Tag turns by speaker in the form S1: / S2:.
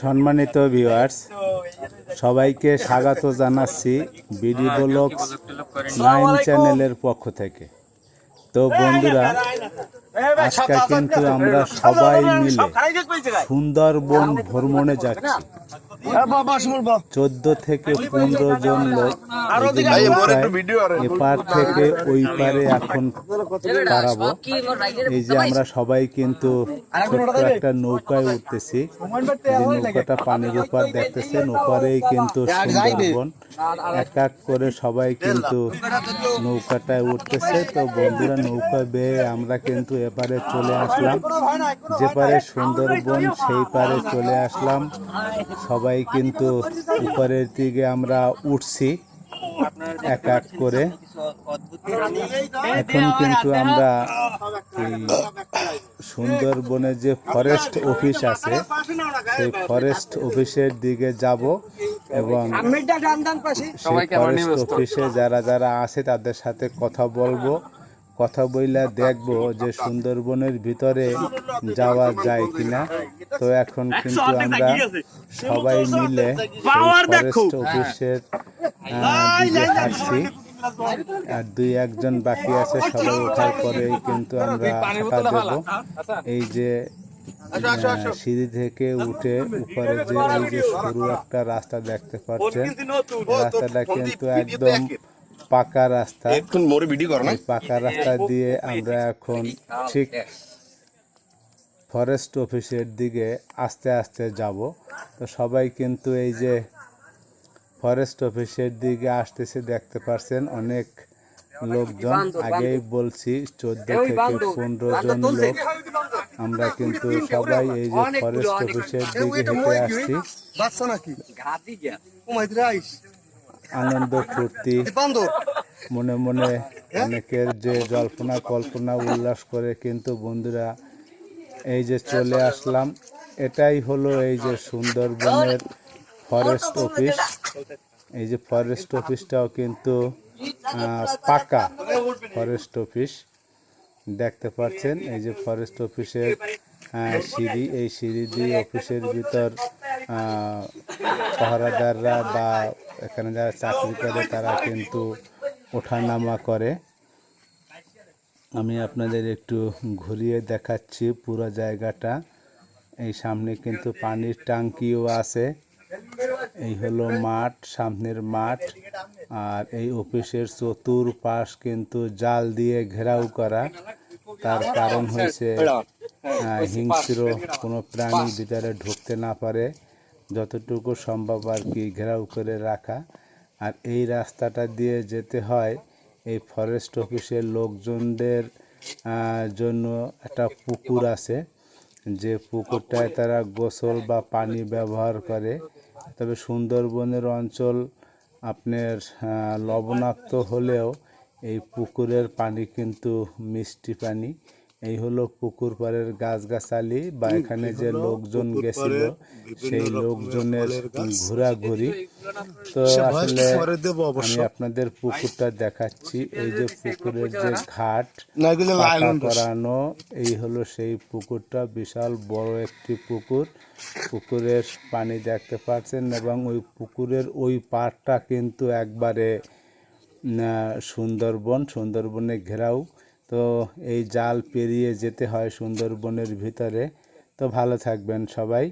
S1: সম্মানিত ভিউয়ার্স সবাইকে স্বাগত জানাচ্ছি বিডি ব্লগস নাইন চ্যানেলের পক্ষ থেকে। তো বন্ধুরা, আজকে কিন্তু আমরা সবাই মিলে সুন্দরবন ভ্রমণে যাচ্ছি। চোদ্দ থেকে পনেরো জন লোক এপার থেকে ওই পারে এখন পারাবো এই যে আমরা সবাই কিন্তু ছোট্ট একটা নৌকায় উঠতেছি। যে নৌকাটা পানির উপর দেখতেছে নৌকারেই কিন্তু সুন্দরবন। এক এক করে সবাই কিন্তু নৌকাটায় উঠতেছে। তো বন্ধুরা, নৌকা বেয়ে আমরা কিন্তু এপারে চলে আসলাম। যে পারে সুন্দরবন, সেই পারে চলে আসলাম। সবাই কিন্তু উপরের দিকে আমরা উঠছি এক এক করে। এখন কিন্তু আমরা সুন্দরবনে যে ফরেস্ট অফিস আছে, সেই ফরেস্ট অফিসের দিকে যাব। এবং ফরেস্ট অফিসে যারা যারা আছে তাদের সাথে কথা বলব। কথা বইলা দেখব যে সুন্দরবনের ভিতরে যাওয়া যায় কিনা। তো এখন কিন্তু আমরা সবাই মিলে ফরেস্ট অফিসের হাঁটছি আর দুই একজন বাকি আছে সবাই ওঠার পরেই কিন্তু আমরা হাঁটা দেব এই যে সিঁড়ি থেকে উঠে উপরে যে এই যে সরু একটা রাস্তা দেখতে পাচ্ছেন রাস্তাটা কিন্তু একদম পাকা রাস্তা। পাকা রাস্তা দিয়ে আমরা এখন ঠিক ফরেস্ট অফিসের দিকে আস্তে আস্তে যাব। তো সবাই কিন্তু এই যে ফরেস্ট অফিসের দিকে আসতেছে দেখতে পাচ্ছেন অনেক লোকজন আগেই বলছি চোদ্দ থেকে পনেরো জন লোক। আমরা কিন্তু সবাই এই যে ফরেস্ট অফিসের দিকে হেঁটে আসছি। আনন্দ ফুর্তি। মনে মনে অনেকের যে জল্পনা কল্পনা উল্লাস করে কিন্তু বন্ধুরা এই যে চলে আসলাম। এটাই হলো এই যে সুন্দরবনের ফরেস্ট অফিস এই যে ফরেস্ট অফিসটাও কিন্তু পাকা ফরেস্ট অফিস দেখতে পাচ্ছেন এই যে ফরেস্ট অফিসের সিঁড়ি এই সিঁড়ি দিয়ে অফিসের ভিতর পাহারাদাররা বা এখানে যারা চাকরি করে তারা কিন্তু ওঠানামা করে। আমি আপনাদের একটু ঘুরিয়ে দেখাচ্ছি পুরো জায়গাটা। এই সামনে কিন্তু পানির ট্যাঙ্কিও আছে। এই হলো মাঠ সামনের মাঠ। আর এই অফিসের চতুর্পাশ কিন্তু জাল দিয়ে ঘেরাও করা। তার কারণ হয়েছে হিংস্র কোনো প্রাণী ভিতরে ঢুকতে না পারে। যতটুকু সম্ভব আর কি ঘেরাও করে রাখা। আর এই রাস্তাটা দিয়ে যেতে হয় এই ফরেস্ট অফিসের লোকজনদের জন্য একটা পুকুর আছে। যে পুকুরটায় তারা গোসল বা পানি ব্যবহার করে। তবে সুন্দরবনের অঞ্চল আপনার লবণাক্ত হলেও এই পুকুরের পানি কিন্তু মিষ্টি পানি। এই হলো পুকুর পাড়ের গাছগাছালি বা এখানে যে লোকজন গেছিল সেই লোকজনের ঘোরাঘুরি। তো আসলে আমি আপনাদের পুকুরটা দেখাচ্ছি। এই যে পুকুরের যে ঘাট করানো এই হলো সেই পুকুরটা। বিশাল বড় একটি পুকুর। পুকুরের পানি দেখতে পাচ্ছেন এবং ওই পুকুরের ওই পাড়টা কিন্তু একবারে আহ, সুন্দরবন সুন্দরবনে ঘেরাও। তো এই জাল পেরিয়ে যেতে হয় সুন্দরবনের ভিতরে। তো ভালো থাকবেন সবাই।